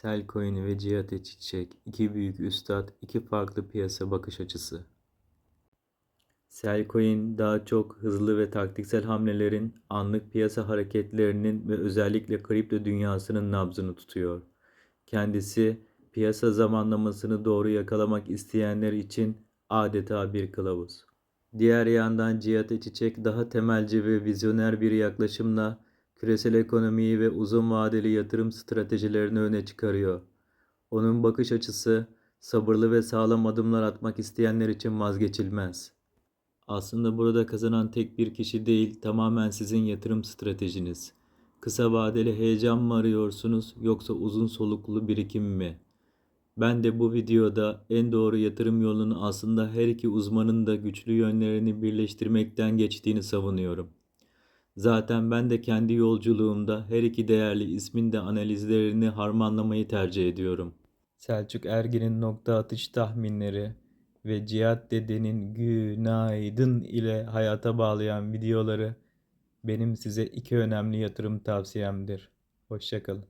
Selcoin ve Cihat Çiçek, iki büyük üstad, iki farklı piyasa bakış açısı. Selcoin daha çok hızlı ve taktiksel hamlelerin, anlık piyasa hareketlerinin ve özellikle kripto dünyasının nabzını tutuyor. Kendisi piyasa zamanlamasını doğru yakalamak isteyenler için adeta bir kılavuz. Diğer yandan Cihat Çiçek daha temelci ve vizyoner bir yaklaşımla küresel ekonomiyi ve uzun vadeli yatırım stratejilerini öne çıkarıyor. Onun bakış açısı sabırlı ve sağlam adımlar atmak isteyenler için vazgeçilmez. Aslında burada kazanan tek bir kişi değil, tamamen sizin yatırım stratejiniz. Kısa vadeli heyecan mı arıyorsunuz yoksa uzun soluklu birikim mi? Ben de bu videoda en doğru yatırım yolunun aslında her iki uzmanın da güçlü yönlerini birleştirmekten geçtiğini savunuyorum. Zaten ben de kendi yolculuğumda her iki değerli ismin de analizlerini harmanlamayı tercih ediyorum. Selçuk Ergin'in nokta atış tahminleri ve Cihat Dede'nin günaydın ile hayata bağlayan videoları benim size iki önemli yatırım tavsiyemdir. Hoşçakalın.